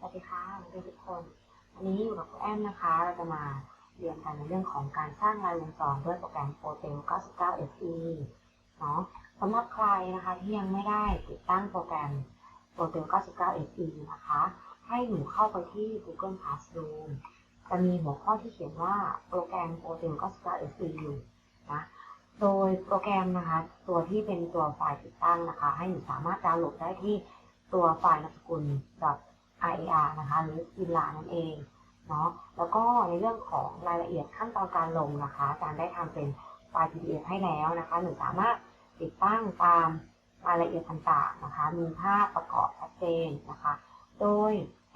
สวัสดีค่ะเรียนทุกคนวันนี้อยู่กับครูแอมนะคะ เราจะมาเรียนกันในเรื่องของการสร้างรายวงจรด้วยโปรแกรม Protel 99 FE เนาะสำหรับใครนะคะที่ยังไม่ได้ติดตั้งโปรแกรม Protel 99 FE นะคะ ให้หนูเข้าไปที่ Google Classroom จะมีหัวข้อที่เขียนว่าโปรแกรม Protel 99 FE อยู่นะ โดยโปรแกรมนะคะ ตัวที่เป็นตัวไฟล์ติดตั้งนะคะ ให้หนูสามารถดาวน์โหลดได้ที่ตัวไฟล์นามสกุล .iar นะคะ หรือ i l a นั่นเองเนาะแล้วก็ในเรื่องของรายละเอียดขั้นตอนการลงนะคะอาจารย์ได้ทำเป็นไฟล์ PDF ให้แล้วนะคะหนูสามารถติดตั้งตามรายละเอียดต่างๆนะคะ มีภาพประกอบชัดเจนนะคะ โดย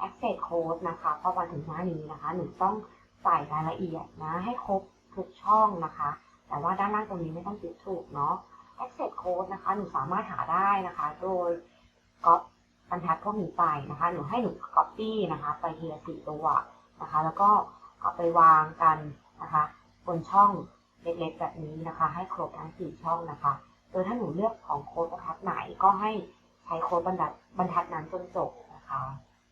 access code นะคะพอมาถึงหน้านี้นะคะ หนูต้องใส่รายละเอียดนะให้ครบทุกช่องนะคะ แต่ว่าด้านล่างตรงนี้ไม่ต้องติดถูกเนาะ access code นะคะ หนูสามารถหาได้นะคะ โดยก๊อป บรรทัดพวกนี้ไปนะคะหนูให้หนู copy นะคะ ไปทีละสี่ตัวนะคะ แล้วก็เอาไปวางกันนะคะ บนช่องเล็กๆแบบนี้นะคะ ให้ครบทั้งสี่ช่องนะคะ โดยถ้าหนูเลือกของโค้ดบรรทัดไหนก็ให้ใช้โค้ดบรรทัดบรรทัดนั้นจนจบนะคะ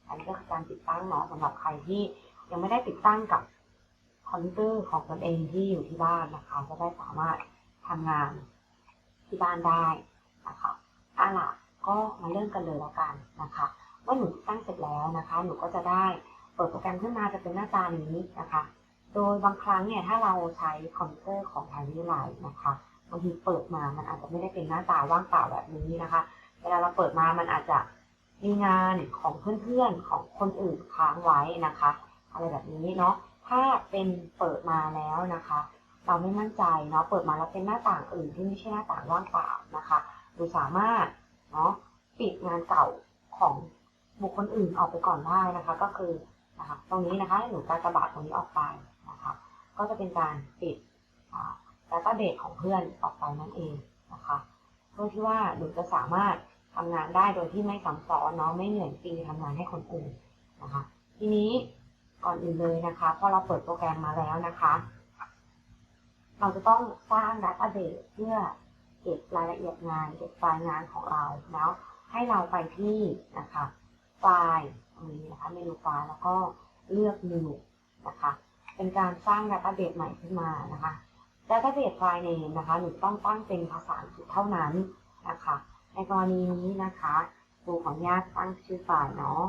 อันนี้ก็คือการติดตั้งเนาะสำหรับใครที่ยังไม่ได้ติดตั้งกับคอมพิวเตอร์ของตนเองที่อยู่ที่บ้านนะคะ จะได้สามารถทำงานที่บ้านได้นะคะอะล่ะ ก็มาเริ่มกันเลยแล้วกันนะคะเมื่อหนูตั้งเสร็จแล้วนะคะ หนูก็จะได้เปิดโปรแกรมขึ้นมาจะเป็นหน้าตานี้นะคะ โดยบางครั้งเนี่ยถ้าเราใช้คอมพิวเตอร์ของทางวิทยาลัยนะคะบางทีเปิดมามันอาจจะไม่ได้เป็นหน้าตาว่างเปล่าแบบนี้นะคะ เวลาเราเปิดมามันอาจจะมีงานของเพื่อนๆของคนอื่นค้างไว้นะคะอะไรแบบนี้เนาะถ้าเป็นเปิดมาแล้วนะคะ เราไม่มั่นใจเนาะเปิดมาแล้วเป็นหน้าต่างอื่นที่ไม่ใช่หน้าต่างว่างเปล่านะคะเราสามารถ เนาะปิดงานเก่าของบุคคลอื่นออกไปก่อนได้นะคะ ก็คือนะคะตรงนี้นะคะหนูกากระบาดตรงนี้ออกไปนะคะก็จะเป็นการปิดดัตต้าเบสของเพื่อนออกไปนั่นเองนะคะเพื่อที่ว่าหนูจะสามารถทำงานได้โดยที่ไม่ซ้ำซ้อนเนาะไม่เหนื่อยฟรีทำงานให้คนอื่นนะคะ ทีนี้ก่อนอื่นเลยนะคะพอเราเปิดโปรแกรมมาแล้วนะคะ เราจะต้องสร้างดัตต้าเบสเพื่อ เก็บรายละเอียดงาน เก็บไฟล์งานของเราแล้วให้เราไปที่นะคะไฟล์ตรงนี้นะคะเมนูไฟล์แล้วก็เลือก new นะคะเป็นการสร้างดัตต้าเบสใหม่ขึ้นมานะคะดัตต้าเบสไฟล์เนมนะคะหนูต้องตั้งเป็นภาษาอังกฤษเท่านั้นนะคะในกรณีนี้นะคะครูขออนุญาตตั้งชื่อไฟล์เนาะ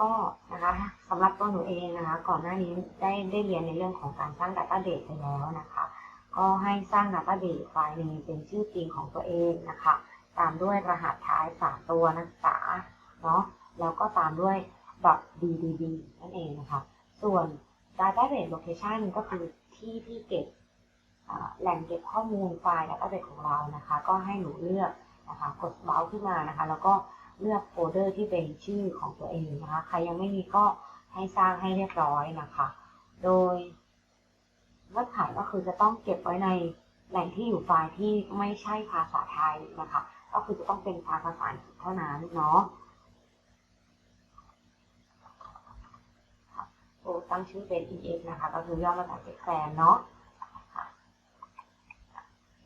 ก็นะคะสำหรับตัวหนูเองนะคะ ก่อนหน้านี้ได้ได้เรียนในเรื่องของการสร้าง Database ไปแล้วนะคะ ก็ให้สร้าง Database ไฟล์นี้เป็นชื่อจริงของตัวเองนะคะ ตามด้วยรหัสท้ายสามตัวนักศึกษาเนาะแล้วก็ตามด้วย .ddd นั่นเองนะคะ ส่วน Database Location ก็คือที่ที่เก็บแหล่งเก็บข้อมูลไฟล์ Database ของเรานะคะ ก็ให้หนูเลือกนะคะ กดเมาส์ขึ้นมานะคะ แล้วก็ เลือกโฟลเดอร์ที่เป็นชื่อของตัวเองนะคะ ใครยังไม่มีก็ให้สร้างให้เรียบร้อยนะคะ โดยเงื่อนไขก็คือจะต้องเก็บไว้ในแหล่งที่อยู่ไฟล์ที่ไม่ใช่ภาษาไทยนะคะ ก็คือจะต้องเป็นภาษาอังกฤษเท่านั้นเนาะตั้งชื่อเป็น ex นะคะ ก็คือย่อมาจาก exam เนาะ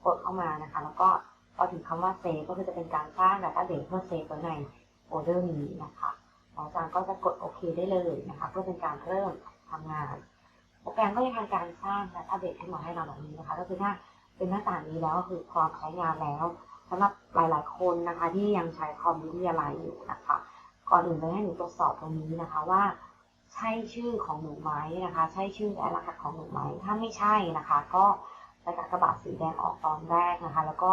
กดเข้ามานะคะ แล้วก็ พอถึงคำว่าเซฟก็คือจะเป็นการสร้าง Database เพื่อเซฟไว้ในโฟลเดอร์นี้นะคะอาจารย์ก็จะกดโอเคได้เลยนะคะเพื่อเป็นการเริ่มทำงาน โปรแกรมก็จะทำการสร้าง Database ขึ้นมาให้เราแบบนี้นะคะ ก็คือถ้าเป็นหน้าต่างนี้แล้วก็คือพร้อมใช้งานแล้วสำหรับหลาย ๆ คนนะคะที่ยังใช้คอมวิทยาลัยอยู่นะคะ ก่อนอื่นเลยให้หนูตรวจสอบตรงนี้นะคะว่าใช่ชื่อของหนูไหมนะคะ ใช่ชื่อและรหัสของหนูไหมถ้าไม่ใช่นะคะ ก็จะกากระบาดสีแดงออกตอนแรกนะคะ แล้วก็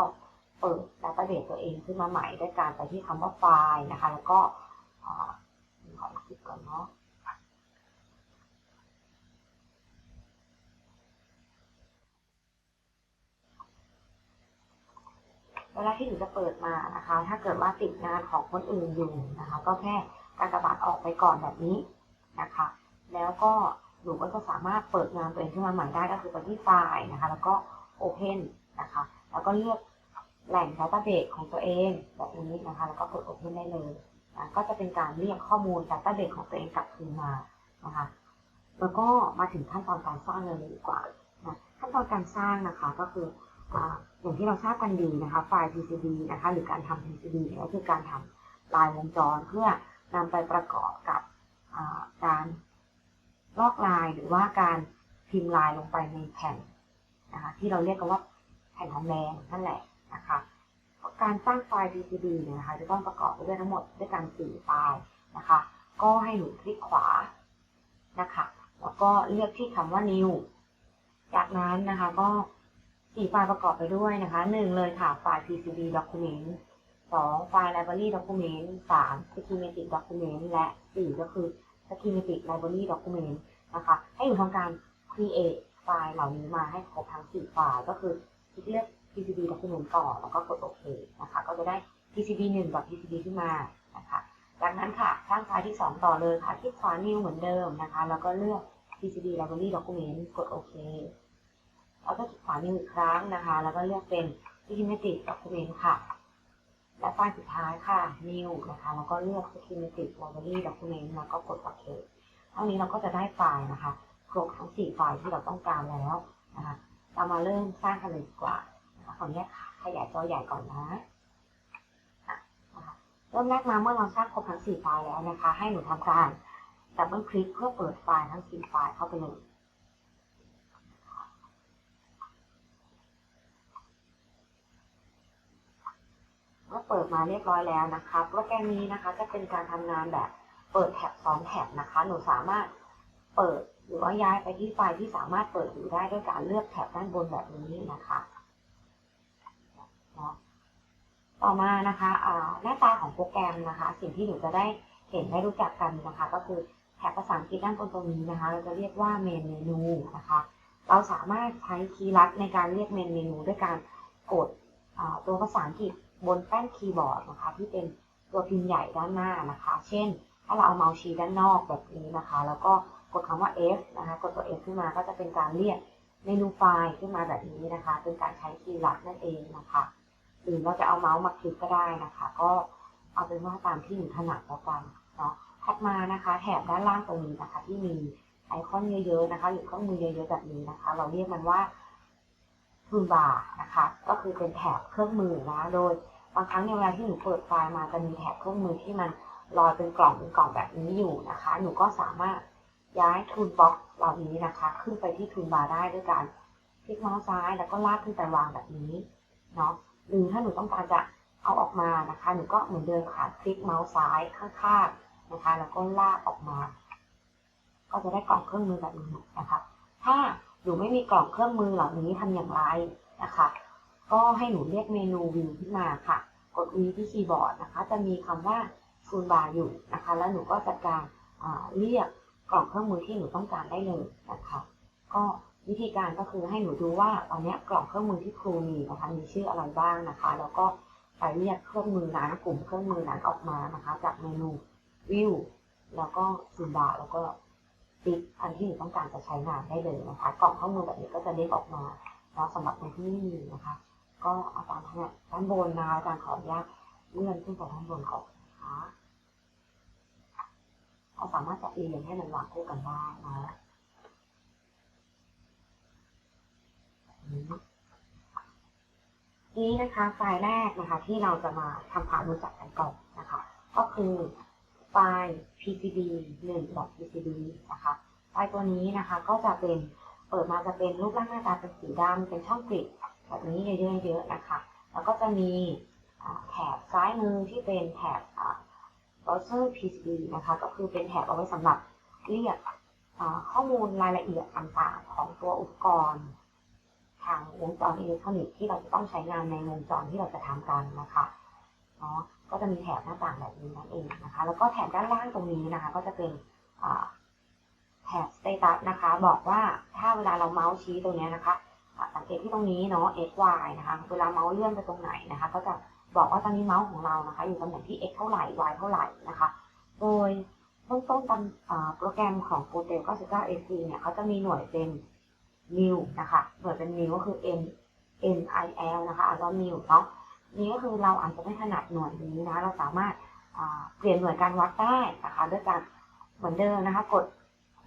เปิดดัตต้าเบสตัวเองขึ้นมาใหม่ด้วยการไปที่คำว่าไฟล์นะคะ แล้วก็ขอคลิกก่อนเนาะเวลาที่หนูจะเปิดมานะคะ ถ้าเกิดว่าติดงานของคนอื่นอยู่นะคะ ก็แค่การกระบาดออกไปก่อนแบบนี้นะคะ แล้วก็หนูก็จะสามารถเปิดงานตัวเองขึ้นมาใหม่ได้ก็คือไปที่ไฟล์นะคะ แล้วก็ Open นะคะ แล้วก็เลือก แหล่ง Database ของตัวเองแบบนี้นะคะ แล้วก็กด Open ได้เลยนะก็จะเป็นการเรียกข้อมูล Database ของตัวเองกลับคืนมานะคะ แล้วก็มาถึงขั้นตอนการสร้างเลยดีกว่านะขั้นตอนการสร้างนะคะก็คืออย่างที่เราทราบกันดีนะคะไฟล์ PCB นะคะ หรือการทำ PCB ก็คือการทำลายวงจรเพื่อนำไปประกอบกับการลอกลายหรือว่าการพิมพ์ลายลงไปในแผ่นนะคะที่เราเรียกกันว่าแผ่นทองแดงนั่นแหละ การสร้างไฟล์ PCB เนี่ยนะคะจะต้องประกอบไปด้วยทั้งหมดด้วยกัน4ไฟล์นะคะ ก็ให้หนูคลิกขวานะคะ แล้วก็เลือกที่คำว่า new จากนั้นนะคะก็สี่ไฟล์ประกอบไปด้วยนะคะหนึ่งเลยค่ะไฟล์ PCB document สองไฟล์ library document สาม schematic document และสี่ก็คือ schematic library document นะคะให้หนูทำการ create ไฟล์เหล่านี้มาให้ครบทั้งสี่ไฟล์ก็คือคลิกเลือก PCB document ก่อนแล้วก็กดโอเคนะคะ ก็จะได้ PCB 1กับ PCB ขึ้นมานะคะจากนั้นค่ะสร้างไฟล์ที่ 2 ต่อเลยค่ะคลิกขวา new เหมือนเดิมนะคะ แล้วก็เลือก PCB library document กดโอเคแล้วก็คลิกขวา new อีกครั้งนะคะ แล้วก็เลือกเป็น schematic document ค่ะ และไฟล์สุดท้ายค่ะ new นะคะ แล้วก็เลือก schematic library document แล้วก็กดโอเคเท่านี้เราก็จะได้ไฟล์นะคะ ครบทั้ง 4 ไฟล์ที่เราต้องการแล้วนะคะ เรามาเริ่มสร้างกันเลยดีกว่า ขออนุญาตขยายจอใหญ่ก่อนนะอะนะคะเริ่มแรกมาเมื่อเราสร้างครบทั้ง 4 ไฟล์แล้วนะคะ ให้หนูทำการดับเบิลคลิกเพื่อเปิดไฟล์ทั้ง 4 ไฟล์เข้าไปเลยเมื่อเปิดมาเรียบร้อยแล้วนะคะโปรแกรมนี้นะคะจะเป็นการทำงานแบบเปิดแท็บซ้อนแท็บนะคะ หนูสามารถเปิดหรือว่าย้ายไปที่ไฟล์ที่สามารถเปิดอยู่ได้ด้วยการเลือกแท็บด้านบนแบบนี้นะคะเนาะ ต่อมานะคะหน้าตาของโปรแกรมนะคะ สิ่งที่หนูจะได้เห็นได้รู้จักกันนะคะ ก็คือแถบภาษาอังกฤษด้านบนตรงนี้นะคะ เราจะเรียกว่าเมนเมนูนะคะ เราสามารถใช้คีย์ลัดในการเรียกเมนเมนูด้วยการกดตัวภาษาอังกฤษบนแป้นคีย์บอร์ดนะคะ ที่เป็นตัวพิมพ์ใหญ่ด้านหน้านะคะ เช่น ถ้าเราเอาเมาส์ชี้ด้านนอกแบบนี้นะคะ แล้วก็กดคำว่า F นะคะ กดตัว F ขึ้นมาก็จะเป็นการเรียกเมนูไฟล์ขึ้นมาแบบนี้นะคะ เป็นการใช้คีย์ลัดนั่นเองนะคะ หรือเราจะเอาเมาส์มาคลิกก็ได้นะคะ ก็เอาเป็นว่าตามที่หนูถนัดแล้วกันเนาะถัดมานะคะแถบด้านล่างตรงนี้นะคะ ที่มีไอคอนเยอะๆนะคะ หรือเครื่องมือเยอะๆแบบนี้นะคะ เราเรียกมันว่าทูลบาร์นะคะ ก็คือเป็นแถบเครื่องมือนะโดยบางครั้งในเวลาที่หนูเปิดไฟล์มาจะมีแถบเครื่องมือที่มันลอยเป็นกล่องเป็นกล่องแบบนี้อยู่นะคะ หนูก็สามารถย้ายทูลบ็อกเหล่านี้นะคะ ขึ้นไปที่ทูลบาร์ได้ด้วยการคลิกเมาส์ซ้ายแล้วก็ลากขึ้นไปวางแบบนี้เนาะ หรือถ้าหนูต้องการจะเอาออกมานะคะ หนูก็เหมือนเดิมค่ะคลิกเมาส์ซ้ายข้างๆนะคะ แล้วก็ลากออกมา ก็จะได้กล่องเครื่องมือแบบนี้นะคะ ถ้าหนูไม่มีกล่องเครื่องมือเหล่านี้ทำอย่างไรนะคะ ก็ให้หนูเรียกเมนูวิวขึ้นมาค่ะ กด V ที่คีย์บอร์ดนะคะ จะมีคำว่าซูนบาร์อยู่นะคะ แล้วหนูก็จัดการเรียกกล่องเครื่องมือที่หนูต้องการได้เลยนะคะ ก็ วิธีการก็คือให้หนูดูว่าตอนนี้กล่องเครื่องมือที่ครูมีนะคะมีชื่ออะไรบ้างนะคะ แล้วก็ไปเรียกเครื่องมือนั้นกลุ่มเครื่องมือนั้นออกมานะคะ จากเมนูวิวแล้วก็ซูนบาแล้วก็ติ๊กอันที่หนูต้องการจะใช้งานได้เลยนะคะ กล่องเครื่องมือแบบนี้ก็จะเด้งออกมาแล้วสำหรับคนที่ไม่มีนะคะ ก็อาตามถนัดด้านบนนะอาจารย์ขออนุญาตเลื่อนขึ้นไปด้านบนก่อนนะคะเราสามารถจะเรียงให้มันวางคู่กันได้นะ นี้นะคะไฟล์แรกนะคะที่เราจะมาทำความรู้จักกันก่อนนะคะ ก็คือไฟล์ PCB 1 .PCB นะคะไฟล์ตัวนี้นะคะก็จะเป็นเปิดมาจะเป็นรูปร่างหน้าตาเป็นสีดำเป็นช่องกริดแบบนี้เยอะๆนะคะ แล้วก็จะมีแถบซ้ายมือที่เป็นแถบ browser PCB นะคะ ก็คือเป็นแถบเอาไว้สำหรับเรียกข้อมูลรายละเอียดต่างๆ ของตัวอุปกรณ์ ทางวงจรอิเล็กทรอนิกส์ที่เราจะต้องใช้งานในวงจรที่เราจะทำกันนะคะเนาะก็จะมีแถบหน้าต่างแบบนี้นั่นเองนะคะ แล้วก็แถบด้านล่างตรงนี้นะคะ ก็จะเป็นแถบ status นะคะ บอกว่าถ้าเวลาเราเมาส์ชี้ตรงนี้นะคะสังเกตที่ตรงนี้เนาะ x y นะคะ เวลาเมาส์เลื่อนไปตรงไหนนะคะ ก็จะบอกว่าตอนนี้เมาส์ของเรานะคะ อยู่ตำแหน่งที่ x เท่าไหร่ y เท่าไหร่นะคะ โดยเบื้องต้นตามโปรแกรมของ p r o t e l 99 AC เนี่ยเขาจะมีหน่วยเป็น new นะคะหน่วยเป็น new ก็คือ n n i l นะคะแล้วก็ new เนาะนี้ก็คือเราอาจจะไม่ถนัดหน่วยนี้นะ เราสามารถเปลี่ยนหน่วยการวัดได้นะคะด้วยการเหมือนเดิมนะคะ กด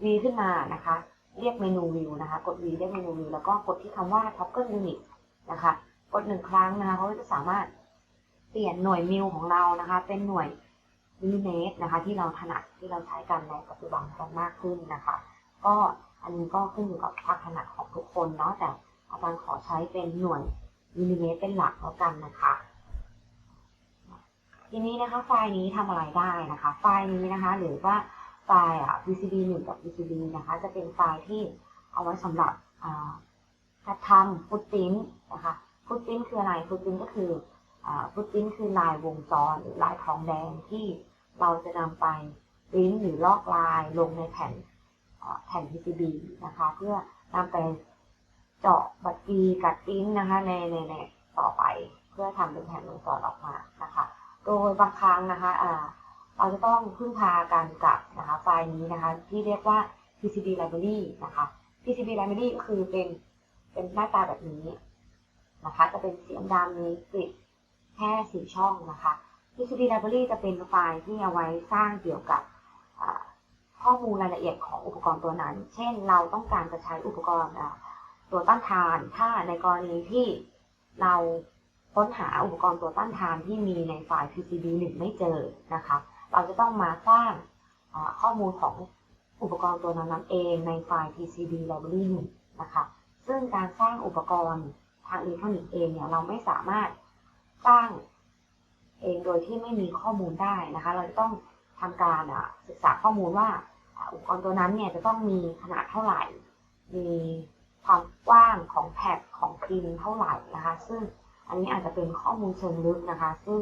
v ขึ้นมานะคะ เรียกเมนู view นะคะ กด v เรียกเมนู view แล้วก็กดที่คำว่า toggle unit นะคะ กดหนึ่งครั้งนะคะเขาก็จะสามารถเปลี่ยนหน่วยมิลของเรานะคะ เป็นหน่วยมิลลิเมตรนะคะ ที่เราถนัดที่เราใช้กันในปัจจุบันกันมากขึ้นนะคะ ก็ อันนี้ก็ขึ้นอยู่กับความถนัดของทุกคนเนาะแต่อาจารย์ขอใช้เป็นหน่วยมิลลิเมตรเป็นหลักแล้วกันนะคะ ทีนี้นะคะไฟล์นี้ทำอะไรได้นะคะ ไฟล์นี้นะคะ หรือว่าไฟล์อะ PCB 1 กับ PCB นะคะ จะเป็นไฟล์ที่เอาไว้สำหรับการทำฟุตติ้นนะคะฟุตติ้นคืออะไรฟุตติ้นก็คือฟุตติ้นคือลายวงจรหรือลายทองแดงที่เราจะนำไปริ้นหรือลอกลายลงในแผ่น แผ่น PCB นะคะ เพื่อนำไปเจาะบัตรีกัดปริ้นนะคะในในในต่อไปเพื่อทำเป็นแผ่นวงจรออกมานะคะ โดยบางครั้งนะคะเราจะต้องพึ่งพากันกับนะคะไฟล์นี้นะคะ ที่เรียกว่า PCB library นะคะ PCB library ก็คือเป็นเป็นหน้าตาแบบนี้นะคะ จะเป็นสีดำมีกริดแค่สีช่องนะคะ PCB library จะเป็นไฟล์ที่เอาไว้สร้างเกี่ยวกับ ข้อมูลรายละเอียดของอุปกรณ์ตัวนั้น เช่น เราต้องการจะใช้อุปกรณ์ตัวต้านทาน ถ้าในกรณีที่เราค้นหาอุปกรณ์ตัวต้านทานที่มีในไฟล์ PCB 1 ไม่เจอนะคะ เราจะต้องมาสร้างข้อมูลของอุปกรณ์ตัวนั้นเองในไฟล์ PCB library 1นะคะ ซึ่งการสร้างอุปกรณ์ทางอิเล็กทรอนิกส์เองเนี่ยเราไม่สามารถสร้างเองโดยที่ไม่มีข้อมูลได้นะคะ เราจะต้องทำการศึกษาข้อมูลว่า อุปกรณ์ตัวนั้นเนี่ยจะต้องมีขนาดเท่าไหร่ มีความกว้างของแผ่นของพิมพ์เท่าไหร่นะคะ ซึ่งอันนี้อาจจะเป็นข้อมูลเชิงลึกนะคะ ซึ่ง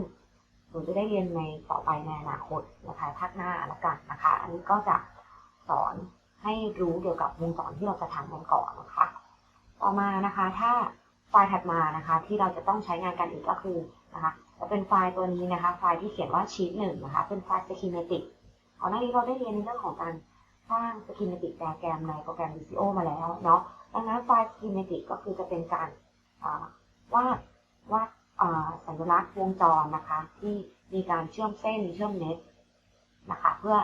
หนูจะได้เรียนในต่อไปในอนาคตนะคะภาคหน้าละกันนะคะ อันนี้ก็จะสอนให้รู้เกี่ยวกับวงจรที่เราจะทำกันก่อนนะคะ ต่อมานะคะถ้าไฟล์ถัดมานะคะ ที่เราจะต้องใช้งานกันอีกก็คือนะคะจะเป็นไฟล์ตัวนี้นะคะ ไฟล์ที่เขียนว่าชีตหนึ่งนะคะ เป็นไฟล์ schematic ก่อนหน้านี้เราได้เรียนในเรื่องของการ สร้าง schematic diagram ในโปรแกรม Visio มาแล้วเนาะ ดังนั้นไฟล์ schematic ก็คือจะเป็นการวาดวาดสัญลักษณ์วงจรนะคะ ที่มีการเชื่อมเส้นเชื่อมเน็ตนะคะเพื่อ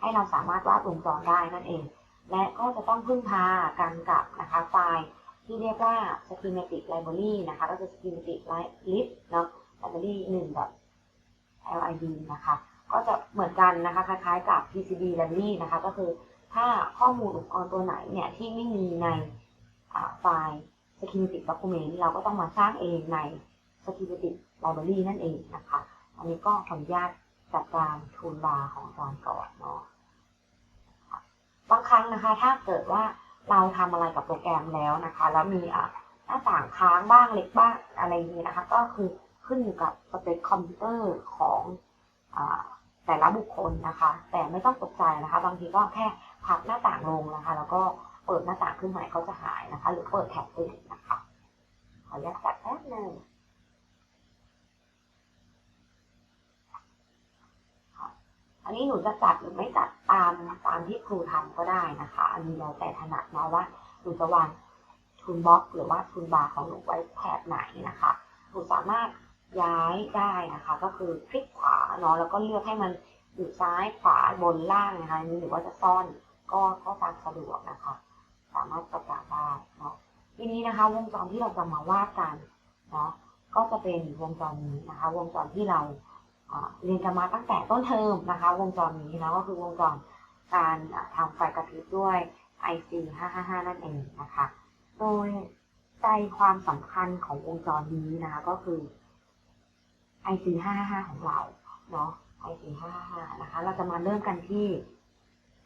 ให้เราสามารถวาดวงจรได้นั่นเอง และก็จะต้องพึ่งพากันกับนะคะไฟล์ที่เรียกว่า schematic library นะคะก็คือ schematic lib เนาะ library 1แบบ lib นะคะ ก็จะเหมือนกันนะคะ คล้ายๆกับ PCB library นะคะ ก็คือ ถ้าข้อมูลอุปกรณ์ตัวไหนเนี่ยที่ไม่มีในไฟล์ schematic document เราก็ต้องมาสร้างเองใน schematic library นั่นเองนะคะ อันนี้ก็ขออนุญาตจัดการทูลบาร์ของอาจารย์ก่อนเนาะบางครั้งนะคะ ถ้าเกิดว่าเราทำอะไรกับโปรแกรมแล้วนะคะ แล้วมีอะหน้าต่างค้างบ้างเล็กบ้างอะไรนี้นะคะ ก็คือขึ้นอยู่กับสเปคคอมพิวเตอร์ของอแต่ละบุคคลนะคะ แต่ไม่ต้องตกใจนะคะ บางทีก็แค่ พับหน้าต่างลงนะคะ แล้วก็เปิดหน้าต่างขึ้นใหม่ก็จะหายนะคะ หรือเปิดแท็บอื่นนะคะ ขออนุญาตจัดแป๊บหนึ่งอันนี้หนูจะจัดหรือไม่จัดตามตามที่ครูทำก็ได้นะคะ อันนี้แล้วแต่ถนัดเนาะว่าหนูจะวางทูลบล็อกหรือว่าทูลบาร์ของหนูไว้แถบไหนนะคะหนูสามารถย้ายได้นะคะ ก็คือคลิกขวาเนาะแล้วก็เลือกให้มันอยู่ซ้ายขวาบนล่างนะคะอันนี้หรือว่าจะซ่อน ก็ก็ตามสะดวกนะคะ สามารถประกาศได้เนาะทีนี้นะคะ วงจรที่เราจะมาวาดกันเนาะก็จะเป็นวงจรนี้นะคะ วงจรที่เราเรียนกันมาตั้งแต่ต้นเทอมนะคะ วงจรนี้นะก็คือวงจรการทำไฟกระพริบด้วย IC 555 นั่นเองนะคะ โดยใจความสำคัญของวงจรนี้นะคะ ก็คือ IC 555 ของเราเนาะ IC 555นะคะ เราจะมาเริ่มกันที่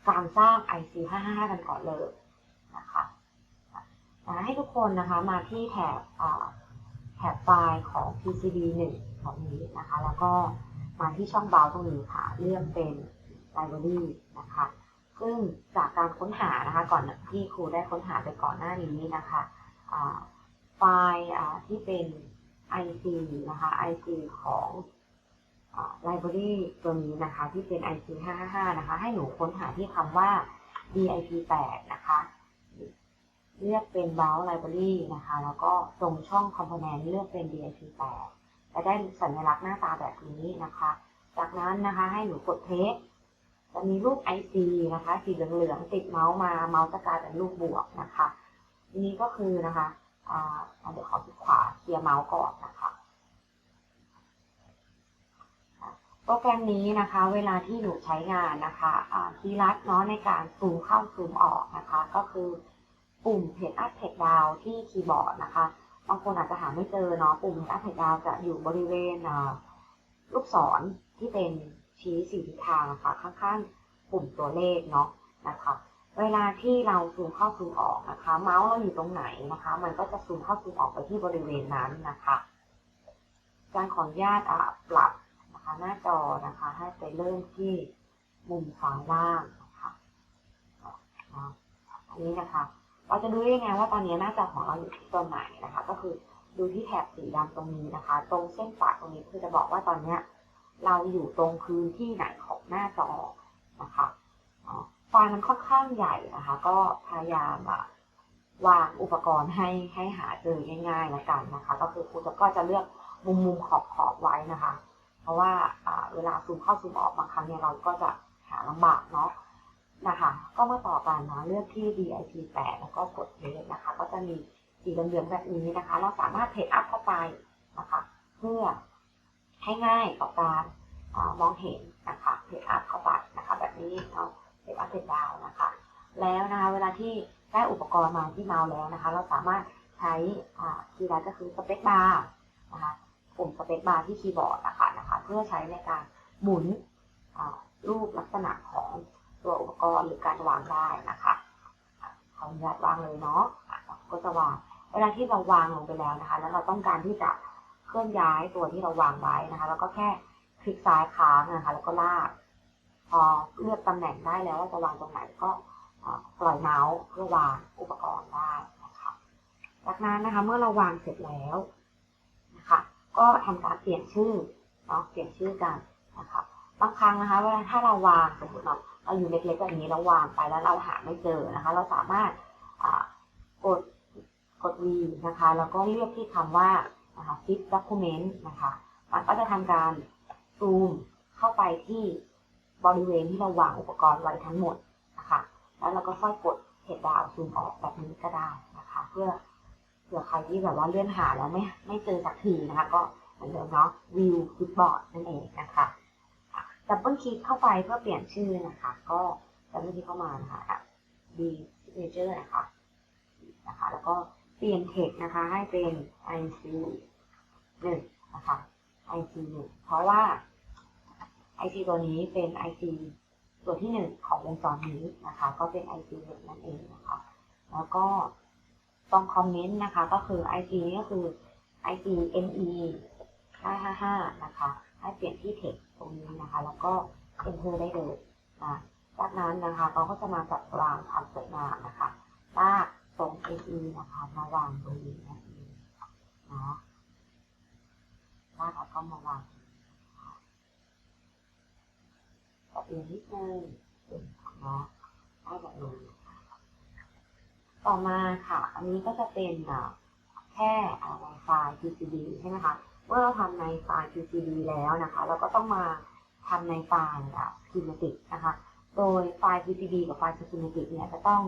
การสร้าง IC 555กันก่อนเลยนะคะอ่าให้ทุกคนนะคะมาที่แถบแถบไฟล์ของ PCB 1แบบนี้นะคะ แล้วก็มาที่ช่องเบาตรงนี้ค่ะ เลือกเป็น Library นะคะ ซึ่งจากการค้นหานะคะ ก่อนที่ครูได้ค้นหาไปก่อนหน้านี้นะคะไฟล์ที่เป็น IC นะคะ IC ของ อ่า Library ตัวนี้นะคะที่เป็น IC 555นะคะ ให้หนูค้นหาที่คำว่า DIP 8นะคะเลือกเป็น Browse Library นะคะ แล้วก็ตรงช่อง Component เลือกเป็น DIP 8จะได้สัญลักษณ์หน้าตาแบบนี้นะคะ จากนั้นนะคะให้หนูกดเทสจะมีรูป IC นะคะ สีเหลืองๆติดเมาส์มาเมาส์จะกลายเป็นรูปบวกนะคะทีนี้ก็คือนะคะเดี๋ยวขอคลิกขวาเคลียร์เมาส์ก่อนนะคะ โปรแกรมนี้นะคะเวลาที่หนูใช้งานนะคะคีย์ลัดเนาะในการซูมเข้าซูมออกนะคะ ก็คือปุ่มเพจอัพเพจดาวที่คีย์บอร์ดนะคะบางคนอาจจะหาไม่เจอเนาะปุ่มเพจอัพเพจดาวจะอยู่บริเวณลูกศรที่เป็นชี้สี่ทิศทางนะคะข้างๆ ปุ่มตัวเลขเนาะนะคะเวลาที่เราซูมเข้าซูมออกนะคะ เมาส์เราอยู่ตรงไหนนะคะ มันก็จะซูมเข้าซูมออกไปที่บริเวณนั้นนะคะการขออนุญาตปรับ หน้าจอนะคะ ให้ไปเริ่มที่มุมซ้ายล่างนะคะอันนี้นะคะ เราจะดูได้ยังไงว่าตอนนี้หน้าจอของเราอยู่ที่ตรงไหนนะคะ ก็คือดูที่แถบสีดำตรงนี้นะคะ ตรงเส้นปาตรงนี้คือจะบอกว่าตอนเนี้ยเราอยู่ตรงพื้นที่ไหนของหน้าจอนะคะไฟล์มันค่อนข้างใหญ่นะคะ ก็พยายามวางอุปกรณ์ให้ให้หาเจอง่ายๆแล้วกันนะคะ ก็คือครูจะก็จะเลือกมุมมุมขอบขอบไว้นะคะ ราะว่าเวลาซูมเข้าซูมออกบางครั้งเนี่ยเราก็จะหาลำบากเนาะนะคะก็มาต่อกันนะเลือกที่ DIP 8 แล้วก็กดเลืนะคะ ก็จะมีสีเหลืองๆแบบนี้นะคะ เราสามารถเทคอัพเข้าไปนะคะ เพื่อให้ง่ายต่อการมองเห็นนะคะเทคอัพเข้าไปนะคะ แบบนี้เนาะเทคอัพเทคดาวนะคะ แล้วนะคะเวลาที่ได้อุปกรณ์มาที่เมาส์แล้วนะคะ เราสามารถใช้คีย์ลัดก็คือสเปคบาร์นะคะ ปุ่มสเปคบาร์ที่คีย์บอร์ดนะคะนะคะ เพื่อใช้ในการหมุนรูปลักษณะของตัวอุปกรณ์หรือการวางได้นะคะขออนุญาตวางเลยเนาะก็จะวางเวลาที่เราวางลงไปแล้วนะคะ แล้วเราต้องการที่จะเคลื่อนย้ายตัวที่เราวางไว้นะคะ แล้วก็แค่คลิกซ้ายค้างนะคะ แล้วก็ลากพอเลือกตำแหน่งได้แล้วว่าจะวางตรงไหนก็ปล่อยเมาส์เพื่อวางอุปกรณ์ได้นะคะ จากนั้นนะคะเมื่อเราวางเสร็จแล้วนะคะ ก็ทำการเปลี่ยนชื่อเนาะเปลี่ยนชื่อกันนะคะบางครั้งนะคะเวลาถ้าเราวางสมมติเราเราอยู่เล็กๆแบบนี้เราวางไปแล้วเราหาไม่เจอนะคะ เราสามารถกดกด V นะคะแล้วก็เลือกที่คำว่านะคะ Fit Document นะคะมันก็จะทำการซูมเข้าไปที่บริเวณที่เราวางอุปกรณ์ไว้ทั้งหมดนะคะ แล้วเราก็ค่อยกดเหดดาวซูมออกแบบนี้ก็ได้นะคะ เพื่อ เผื่อใครที่แบบว่าเลื่อนหาแล้วไม่ไม่เจอสักทีนะคะ ก็เหมือนเดิมเนาะวิวคลิปบอร์ดนั่นเองนะคะดับเบิลคลิกเข้าไปเพื่อเปลี่ยนชื่อนะคะ ก็ดับเบิลคลิกเข้ามานะคะ D signature นะคะนะคะ แล้วก็เปลี่ยนเทคนะคะ ให้เป็น IC หนึ่งนะคะ IC หนึ่งเพราะว่า IC ตัวนี้เป็น IC ตัวที่หนึ่งของวงจรนี้นะคะ ก็เป็น IC หนึ่งนั่นเองนะคะ แล้วก็ ตรงคอมเมนต์นะคะ ก็คือ IC นี้ก็คือ IC ME 555 นะคะให้เปลี่ยนที่เทคตรงนี้นะคะ แล้วก็ enter ได้เลยนะจากนั้นนะคะเขาก็จะมาจัดวางความสวยงามนะคะลากตรง ME นะคะมาวางตรงนี้นั่นเอนาะลากแล้วก็มาวางตัดเอียงนิดนึงเนาะได้แบบนี้ ต่อมาค่ะ อันนี้ก็จะเป็นแค่ไฟล์ PCB ใช่ไหมคะเมื่อเราทำในไฟล์ PCB แล้วนะคะ เราก็ต้องมาทำในไฟล์ Schematic นะคะ โดยไฟล์ PCB กับไฟล์ Schematic เนี่ยจะต้อง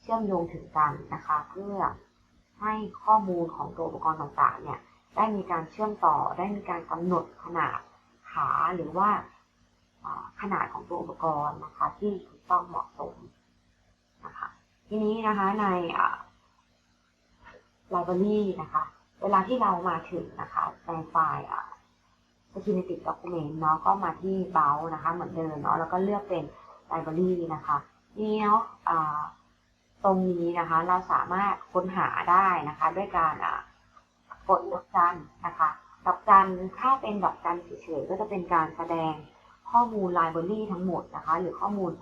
เชื่อมโยงถึงกันนะคะ เพื่อให้ข้อมูลของตัวอุปกรณ์ต่างๆ เนี่ยได้มีการเชื่อมต่อ ได้มีการกำหนดขนาดขาหรือว่าขนาดของตัวอุปกรณ์นะคะที่ถูกต้องเหมาะสม ทีนี้นะคะใน library นะคะ เวลาที่เรามาถึงนะคะในไฟล์ schematic document เนาะก็มาที่ b o u นะคะ เหมือนเดิมเนาะแล้วก็เลือกเป็น library นะคะทีนี้เนาะตรงนี้นะคะเราสามารถค้นหาได้นะคะ ด้วยการกดดอกจันนะคะดอกจันถ้าเป็นดอกจันเฉยๆก็จะเป็นการแสดงข้อมูลไลบรารีทั้งหมดนะคะ หรือข้อมูล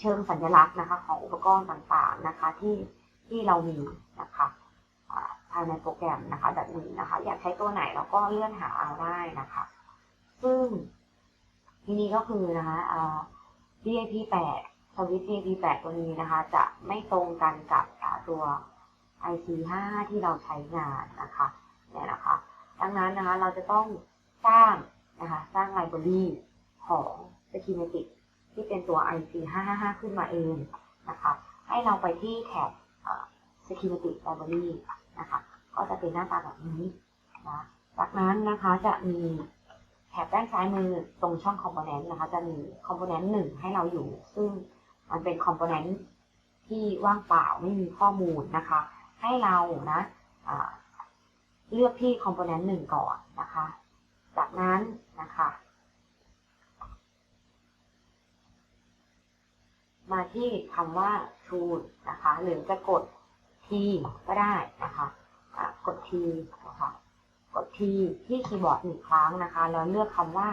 เชิงสัญลักษณ์นะคะของอุปกรณ์ต่างๆนะคะที่ที่เรามีนะคะภายในโปรแกรมนะคะแบบนี้นะคะ อยากใช้ตัวไหนเราก็เลื่อนหาเอาได้นะคะ ซึ่งทีนี้ก็คือนะคะ DAP 8สวิตช์ DAP 8ตัวนี้นะคะ จะไม่ตรงกันกับตัว IC 5ที่เราใช้งานนะคะเนี่ยนะคะ ดังนั้นนะคะเราจะต้องสร้างนะคะสร้างไลบรารีของ Schematic ที่เป็นตัว IC 555 ขึ้นมาเองนะคะ ให้เราไปที่แท็บ security library นะคะ ก็จะเป็นหน้าตาแบบนี้นะ จากนั้นนะคะจะมีแถบด้านซ้ายมือตรงช่อง component นะคะ จะมี component หนึ่งให้เราอยู่ ซึ่งมันเป็น component ที่ว่างเปล่าไม่มีข้อมูลนะคะ ให้เรานะเลือกที่ component หนึ่งก่อนนะคะ จากนั้นนะคะ มาที่คำว่า choose นะคะ หรือจะกด T ก็ได้นะคะะกด T นะคะ กด T ที่คีย์บอร์ดหนึ่งครั้งนะคะ แล้วเลือกคำว่า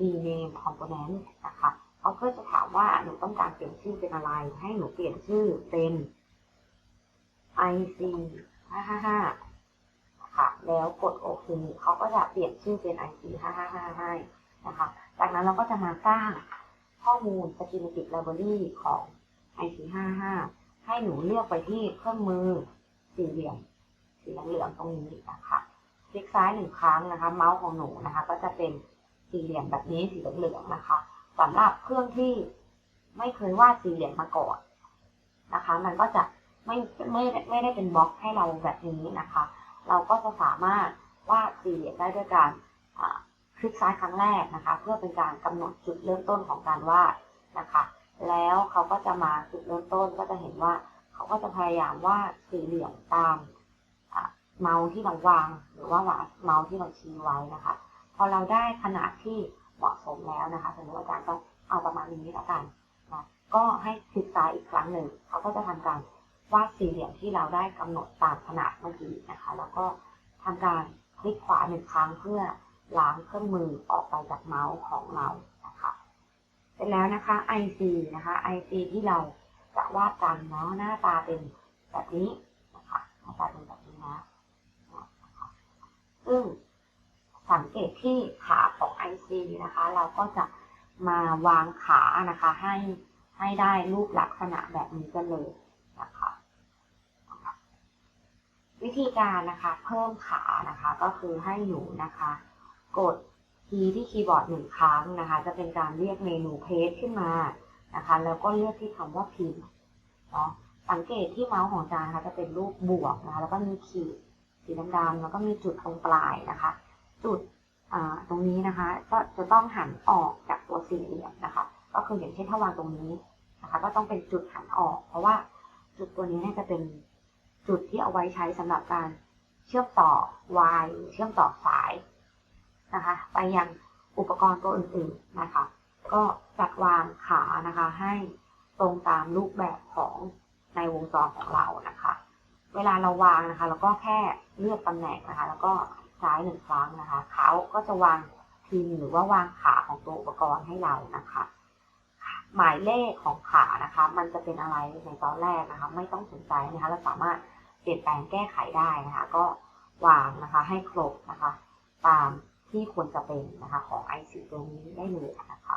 rename component นะคะเขาก็จะถามว่าหนูต้องการเปลี่ยนชื่อเป็นอะไร ให้หนูเปลี่ยนชื่อเป็น IC 555นะคะแล้วกดโอเคเขาก็จะเปลี่ยนชื่อเป็น IC 555ให้นะคะ จากนั้นเราก็จะมาสร้าง ข้อมูล Security Library ของ IC 55 ให้หนูเลือกไปที่เครื่องมือสี่เหลี่ยมสีเหลืองตรงนี้นะคะคลิกซ้ายหนึ่งครั้งนะคะ เมาส์ของหนูนะคะ ก็จะเป็นสี่เหลี่ยมแบบนี้สีเหลืองๆนะคะสำหรับเครื่องที่ไม่เคยวาดสี่เหลี่ยมมาก่อนนะคะ มันก็จะไม่ไม่ไม่ได้เป็นบล็อกให้เราแบบนี้นะคะ เราก็จะสามารถวาดสี่เหลี่ยมได้ด้วยการ คลิกซ้ายครั้งแรกนะคะ เพื่อเป็นการกำหนดจุดเริ่มต้นของการวาดนะคะ แล้วเขาก็จะมาจุดเริ่มต้นก็จะเห็นว่า เขาก็จะพยายามวาดสี่เหลี่ยมตามเมาส์ที่เราวาง หรือว่าเมาส์ที่เราชี้ไว้นะคะ พอเราได้ขนาดที่เหมาะสมแล้วนะคะสมมติอาจารย์ก็เอาประมาณนี้ล้วกันนะก็ให้คลิกซ้ายอีกครั้งหนึ่งเขาก็จะทำการวาดสี่เหลี่ยมที่เราได้กำหนดตามขนาดเมื่อกี้นะคะ แล้วก็ทำการคลิกขวาหนึ่งครั้งเพื่อ ล้างเครื่องมือออกไปจากเมาส์ของเรานะคะเสร็จแล้วนะคะ IC นะคะ IC ที่เราจะวาดกันเนาะหน้าตาเป็นแบบนี้นะคะหน้าตาเป็นแบบนี้นะซึ่งสังเกตที่ขาของ IC นะคะ เราก็จะมาวางขานะคะให้ให้ได้รูปลักษณะแบบนี้กันเลยนะคะวิธีการนะคะเพิ่มขานะคะก็คือให้หนูนะคะ กดคีย์ที่คีย์บอร์ดหนึ่งครั้งนะคะ จะเป็นการเรียกเมนูเพจขึ้นมานะคะ แล้วก็เลือกที่คำว่าพิมพ์เนาะสังเกตที่เมาส์ของจานนะคะจะเป็นรูปบวกนะคะแล้วก็มีขีดสีดำๆแล้วก็มีจุดตรงปลายนะคะ จุดตรงนี้นะคะ ก็จะต้องหันออกจากตัวสี่เหลี่ยมนะคะ ก็คืออย่างเช่นถ้าวางตรงนี้นะคะ ก็ต้องเป็นจุดหันออก เพราะว่าจุดตัวนี้เนี่ยจะเป็นจุดที่เอาไว้ใช้สำหรับการเชื่อมต่อ Y เชื่อมต่อสาย นะคะ ไปยังอุปกรณ์ตัวอื่นๆนะคะ ก็จัดวางขานะคะ ให้ตรงตามรูปแบบของในวงจรของเรานะคะ เวลาเราวางนะคะเราก็แค่เลือกตำแหน่งนะคะ แล้วก็ซ้ายหนึ่งครั้งนะคะเขาก็จะวางพิมหรือว่าวางขาของตัวอุปกรณ์ให้เรานะคะ หมายเลขของขานะคะ มันจะเป็นอะไรในตอนแรกนะคะ ไม่ต้องสนใจนะคะ เราสามารถเปลี่ยนแปลงแก้ไขได้นะคะ ก็วางนะคะให้ครบนะคะ ตาม ที่ควรจะเป็นนะคะของ IC ตัวนี้ได้เลยนะคะ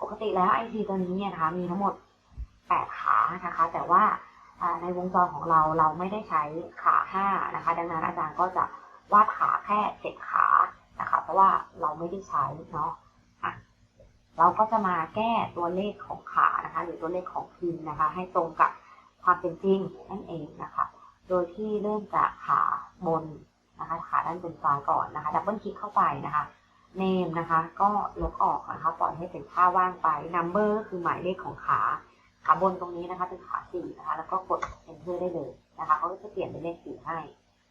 ปกติแล้ว IC ตัวนี้เนี่ยนะคะมีทั้งหมด 8 ขานะคะ แต่ว่าในวงจรของเราเราไม่ได้ใช้ขา5นะคะ ดังนั้นอาจารย์ก็จะวาดขาแค่7ขานะคะ เพราะว่าเราไม่ได้ใช้เนาะเราก็จะมาแก้ตัวเลขของขานะคะ หรือตัวเลขของพิมพ์นะคะ ให้ตรงกับ ความเป็นจริงนั่นเองนะคะ โดยที่เริ่มจากขาบนนะคะขาด้านบนซ้ายก่อนนะคะดับเบิลคลิกเข้าไปนะคะเนมนะคะก็ลบออกนะคะปล่อยให้เป็นค่าว่างไป number ก็คือหมายเลขของขาขาบนตรงนี้นะคะเป็นขาสี่นะคะแล้วก็กด enter ได้เลยนะคะเขาก็จะเปลี่ยนเป็นเลขสี่ให้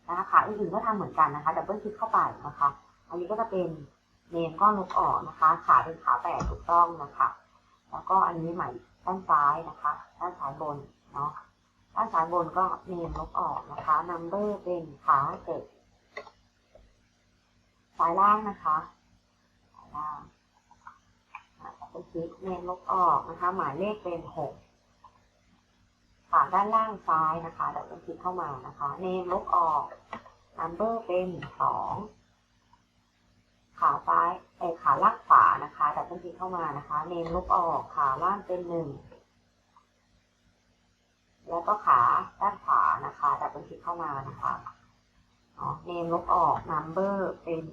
นะคะขาอื่นๆก็ทำเหมือนกันนะคะดับเบิลคลิกเข้าไปนะคะ อันนี้ก็จะเป็นเนมก็ลบออกนะคะ ขาเป็นขาแปดถูกต้องนะคะ แล้วก็อันนี้หมายด้านซ้ายนะคะ ด้านซ้ายบน เนาะด้านซ้ายบนก็เนมลบออกนะคะ number เป็นขาเจ็ดซ้ายล่างนะคะซ้ายล่างเป็นคลิกเนมลบออกนะคะ หมายเลขเป็นหกขาด้านล่างซ้ายนะคะเดี๋ยวเป็นคลิกเข้ามานะคะเนมลบออก number เป็นสองขาซ้ายไอขาล่างขวานะคะดับเบิลคลิกเข้ามานะคะเนมลบออกขาล่างเป็นหนึ่ง แล้วก็ขาด้านขวานะคะดับเบิลคลิกเข้ามานะคะเนมลบออก number เป็น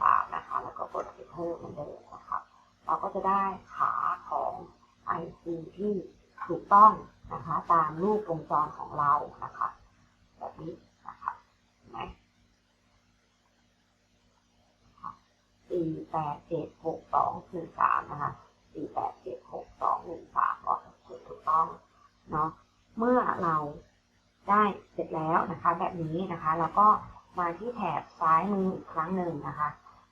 สามนะคะ แล้วก็กด enter เหมือนเดิมนะคะเราก็จะได้ขาของ IC ที่ถูกต้องนะคะ ตามรูปวงจรของเรานะคะ แบบนี้นะคะเห็นไหมสี่แปดเจ็ดหกสองหนึ่งสามนะคะสี่แปดเจ็ดหกสองหนึ่งสามก็ถูกต้องเนาะ เมื่อเราได้เสร็จแล้วนะคะ แบบนี้นะคะแล้วก็มาที่แถบซ้ายมืออีกครั้งหนึ่งนะคะ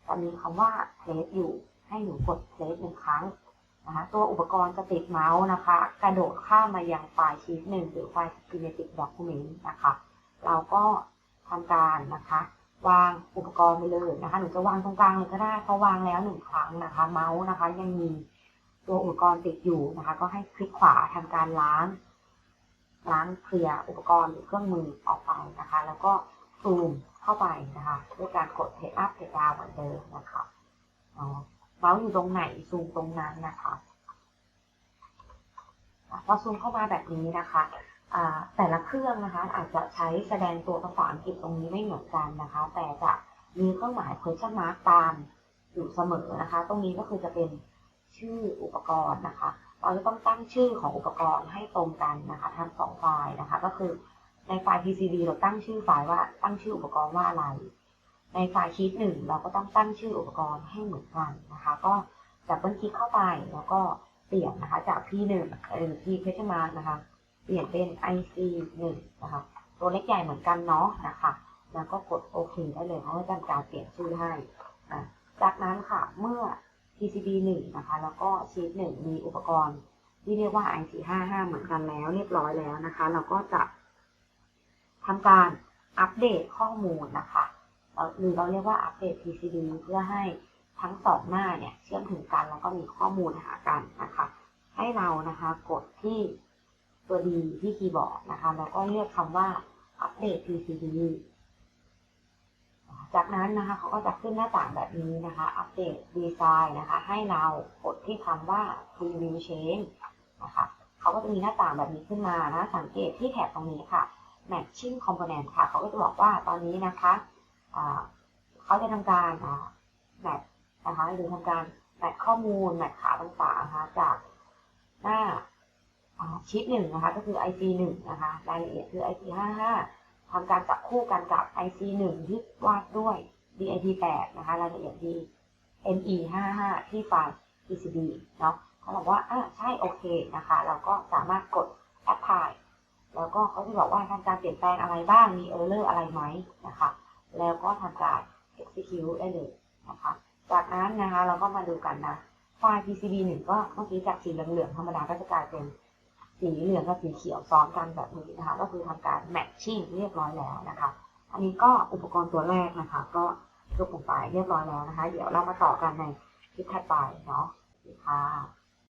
จะมีคำว่า place อยู่ให้หนูกด place หนึ่งครั้งนะคะตัวอุปกรณ์จะติดเมาส์นะคะ กระโดดข้ามมายังไฟล์ชีทหนึ่งหรือไฟล์ Kinetic Document นะคะ เราก็ทำการนะคะ วางอุปกรณ์ไปเลยนะคะหนูจะวางตรงกลางเลยก็ได้เพราะวางแล้วหนึ่งครั้งนะคะ เมาส์นะคะยังมีตัวอุปกรณ์ติดอยู่นะคะ ก็ให้คลิกขวาทำการล้าง ล้างเคลียร์อุปกรณ์หรือเครื่องมือออกไปนะคะ แล้วก็ซูมเข้าไปนะคะด้วยการกดเทคอัพเทคดาวเหมือนเดิมนะคะเนาะเมาส์อยู่ตรงไหนซูมตรงนั้นนะคะพอซูมเข้ามาแบบนี้นะคะแต่ละเครื่องนะคะอาจจะใช้แสดงตัวภาษาอังกฤษตรงนี้ไม่เหมือนกันนะคะ แต่จะมีเครื่องหมาย question mark ตามอยู่เสมอนะคะ ตรงนี้ก็คือจะเป็นชื่ออุปกรณ์นะคะ เราจะต้องตั้งชื่อของอุปกรณ์ให้ตรงกันนะคะทั้งสองไฟล์นะคะ ก็คือในไฟล์ PCB เราตั้งชื่อไฟล์ว่าตั้งชื่ออุปกรณ์ว่าอะไร ในไฟล์ชีตหนึ่งเราก็ต้องตั้งชื่ออุปกรณ์ให้เหมือนกันนะคะ ก็ดับเบิลคลิกเข้าไปแล้วก็เปลี่ยนนะคะ จาก P1 หรือ P question mark นะคะ เปลี่ยนเป็น IC 1นะคะ ตัวเล็กใหญ่เหมือนกันเนาะนะคะ แล้วก็กดโอเคได้เลยเขาจะทำการเปลี่ยนชื่อให้อะจากนั้นค่ะเมื่อ PCB 1นะคะ แล้วก็ชีต1มีอุปกรณ์ที่เรียกว่า IC 55 เหมือนกันแล้วเรียบร้อยแล้วนะคะ เราก็จะทำการอัปเดตข้อมูลนะคะหรือเราเรียกว่าอัปเดต PCB เพื่อให้ทั้งสองหน้าเนี่ยเชื่อมถึงกันแล้วก็มีข้อมูลหากันนะคะ ให้เรานะคะกดที่ตัว D ที่คีย์บอร์ดนะคะ แล้วก็เลือกคำว่าอัปเดต PCB จากนั้นนะคะเขาก็จะขึ้นหน้าต่างแบบนี้นะคะ อัปเดตดีไซน์นะคะ ให้เรากดที่คำว่า preview change นะคะเขาก็จะมีหน้าต่างแบบนี้ขึ้นมานะ สังเกตที่แถบตรงนี้ค่ะ matching component ค่ะ เขาก็จะบอกว่าตอนนี้นะคะเขาจะทำการ match นะคะหรือทำการ match ข้อมูล match ขาต่างๆนะคะจากหน้าชิปหนึ่งนะคะ ก็คือ IC หนึ่งนะคะ รายละเอียดคือ IC ห้าห้า ทำการจับคู่กันกับ IC 1 ที่วาดด้วย DIP 8 นะคะรายละเอียดที่ NE 55 ที่ไฟล์ PCB เนาะเขาบอกว่าอ่าใช่โอเคนะคะ เราก็สามารถกด Apply แล้วก็เขาจะบอกว่าทำการเปลี่ยนแปลงอะไรบ้าง มี Error อะไรไหมนะคะ แล้วก็ทำการ Execute ได้เลยนะคะ จากนั้นนะคะเราก็มาดูกันนะ ไฟล์ PCB 1ก็เมื่อกี้จากสีเหลืองๆธรรมดาก็จะกลายเป็น สีเหลืองกับสีเขียวซ้อนกันแบบนี้นะคะก็คือทำการแมทชิ่งเรียบร้อยแล้วนะคะ อันนี้ก็อุปกรณ์ตัวแรกนะคะ ก็จบลงไปเรียบร้อยแล้วนะคะ เดี๋ยวเรามาต่อกันในคลิปถัดไปเนาะค่ะ